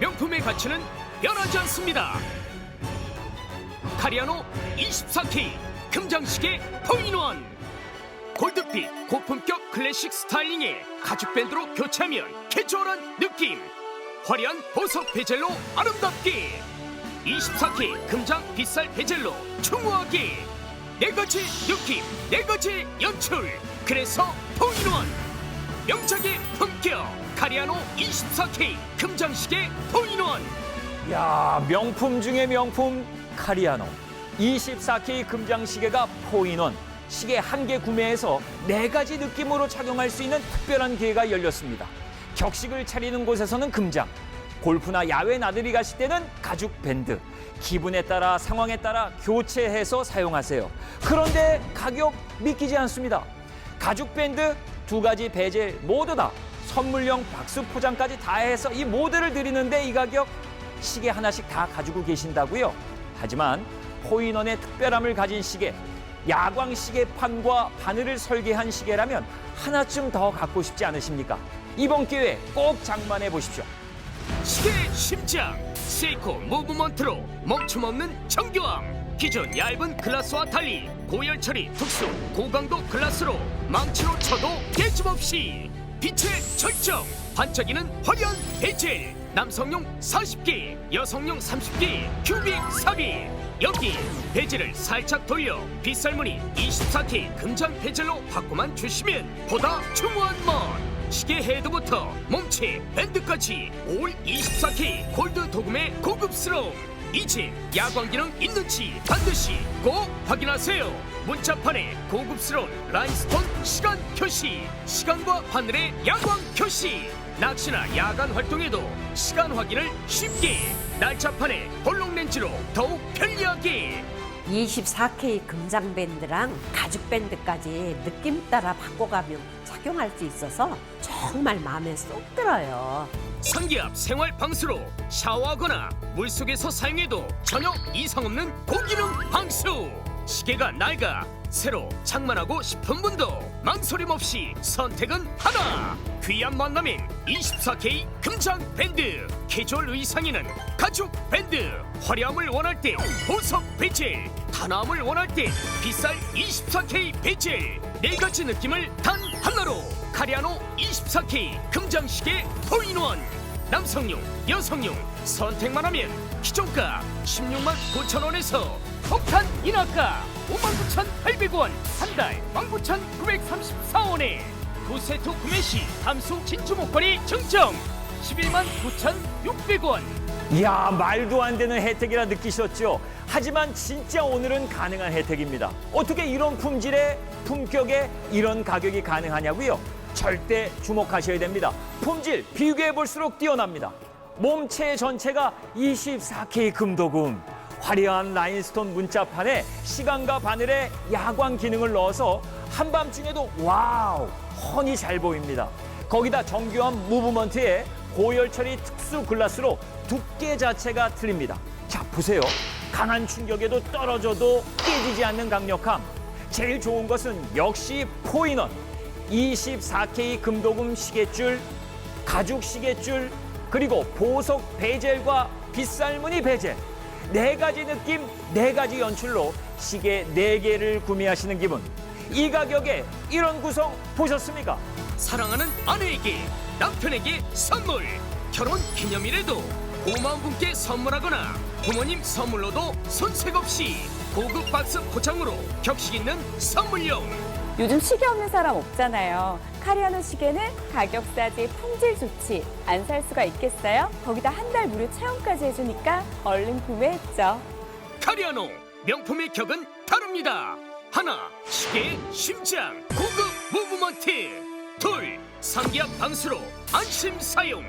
명품의 가치는 변하지 않습니다. 카리아노 24K 금장시계 포인원. 골드빛 고품격 클래식 스타일링에 가죽 밴드로 교체하면 캐주얼한 느낌. 화려한 보석 베젤로 아름답게. 24K 금장 빗살 베젤로 충후하게. 네 가지 느낌 네 가지 연출. 그래서 포인원. 명작의 품격 카리아노 24K 금장시계 포인원 야 명품 중의 명품 카리아노 24K 금장 시계가 포인원 시계 한 개 구매해서 네 가지 느낌으로 착용할 수 있는 특별한 기회가 열렸습니다. 격식을 차리는 곳에서는 금장, 골프나 야외 나들이 가실 때는 가죽 밴드, 기분에 따라 상황에 따라 교체해서 사용하세요. 그런데 가격 믿기지 않습니다. 가죽 밴드 두 가지 베젤 모두 다 선물용 박스 포장까지 다 해서 이 모델을 드리는데 이 가격 시계 하나씩 다 가지고 계신다고요? 하지만 포인원의 특별함을 가진 시계, 야광 시계판과 바늘을 설계한 시계라면 하나쯤 더 갖고 싶지 않으십니까? 이번 기회에 꼭 장만해 보십시오. 시계 심장 세이코 무브먼트로 멈춤없는 정교함 기존 얇은 글라스와 달리 고열 처리 특수 고강도 글라스로 망치로 쳐도 깨짐없이 빛의 절정. 반짝이는 화려한 베젤 남성용 40개 여성용 30개 큐빅 삽입 여기 베젤을 살짝 돌려 빗살무늬 24K 금장 베젤로 바꿔만 주시면 보다 중후한 맛 시계 헤드부터 몸체 밴드까지 올 24K 골드 도금의 고급스러움. 이제 야광 기능 있는지 반드시 꼭 확인하세요 문자판에 고급스러운 라인스톤 시간 표시 시간과 바늘의 야광 표시. 낚시나 야간 활동에도 시간 확인을 쉽게. 날짜판에 볼록 렌즈로 더욱 편리하게. 24K 금장 밴드랑 가죽 밴드까지 느낌 따라 바꿔가면 착용할 수 있어서 정말 마음에 쏙 들어요. 상기압 생활 방수로 샤워하거나 물속에서 사용해도 전혀 이상 없는 고기능 방수 시계가 낡아 새로 장만하고 싶은 분도 망설임 없이 선택은 하나. 귀한 만남인 24K 금장 밴드. 캐주얼 의상에는 가죽 밴드. 화려함을 원할 때 보석 베젤 단아함을 원할 때 비쌀 24K 베젤 네 가지 느낌을 단 하나로. 카리아노 24K 금장시계 포인원. 남성용 여성용 선택만 하면 기존가 16만 9천 원에서 폭탄 인하가 59,800원 한 달 19,934원에 두 세트 구매 시 담수 진주 목걸이 증정 11만 9,600원 이야 말도 안 되는 혜택이라 느끼셨죠? 하지만 진짜 오늘은 가능한 혜택입니다. 어떻게 이런 품질에 품격에 이런 가격이 가능하냐고요? 절대 주목하셔야 됩니다. 품질 비교해 볼수록 뛰어납니다. 몸체 전체가 24K 금도금. 화려한 라인스톤 문자판에 시간과 바늘에 야광 기능을 넣어서 한밤중에도 와우 훤히 잘 보입니다. 거기다 정교한 무브먼트에 고열 처리 특수 글라스로 두께 자체가 틀립니다. 자 보세요. 강한 충격에도 떨어져도 깨지지 않는 강력함. 제일 좋은 것은 역시 포인원. 24K 금도금 시계줄, 가죽 시계줄, 그리고 보석 베젤과 빗살무늬 베젤. 네 가지 느낌, 네 가지 연출로 시계 네 개를 구매하시는 기분. 이 가격에 이런 구성 보셨습니까? 사랑하는 아내에게 남편에게 선물 결혼 기념일에도 고마운 분께 선물하거나 부모님 선물로도 손색 없이 고급 박스 포장으로 격식 있는 선물용 요즘 시계 없는 사람 없잖아요. 카리아노 시계는 가격 싸지 품질 좋지. 안 살 수가 있겠어요? 거기다 한 달 무료 체험까지 해주니까 얼른 구매했죠. 카리아노 명품의 격은 다릅니다 하나 시계의 심장 고급 무브먼트 둘 상기압 방수로 안심 사용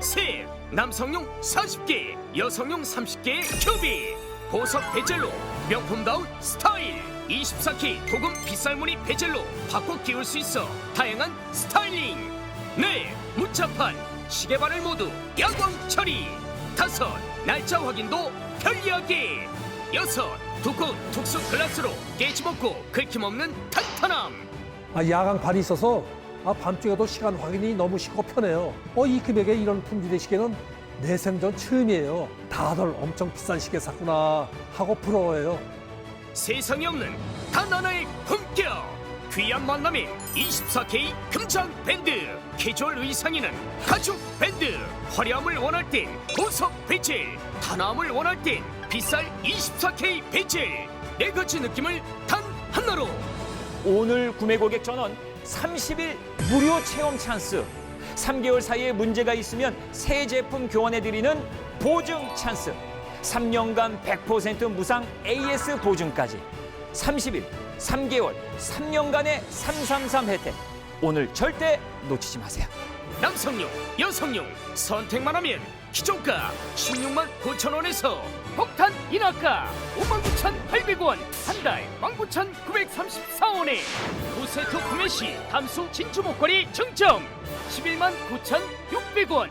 셋 남성용 40개 여성용 30개의 큐빅 보석 베젤로 명품다운 스타일 24K 도금 빗살무늬 베젤로 바꿔 끼울 수 있어 다양한 스타일링 네 문자판 시계바늘 모두 야광 처리 다섯 날짜 확인도 편리하게 여섯 두꺼운 특수 글라스로 깨짐없고 긁힘 없는 탄탄함 아, 야광판이 있어서 아, 밤중에도 시간 확인이 너무 쉽고 편해요. 어, 이 금액에 이런 품질의 시계는 내 생전 처음이에요. 다들 엄청 비싼 시계 샀구나 하고 부러워요. 세상에 없는 단 하나의 품격. 귀한 만남인 24K 금장 밴드. 캐주얼 의상에는 가죽 밴드. 화려함을 원할 땐 보석 배질 단아함을 원할 땐 비쌀 24K 배질 네 가지 느낌을 단 하나로. 오늘 구매 고객 전원 30일 무료 체험 찬스. 3개월 사이에 문제가 있으면 새 제품 교환해 드리는 보증 찬스. 3년간 100% 무상 AS 보증까지. 30일, 3개월, 3년간의 333 혜택. 오늘 절대 놓치지 마세요. 남성용 여성용 선택만 하면 기존가 16만 9천 원에서 폭탄 인하가 5만 9천 8백 원 한 달 19,934 원에 두세트 구매 시 담수 진주 목걸이 증정 11만 9천 6백 원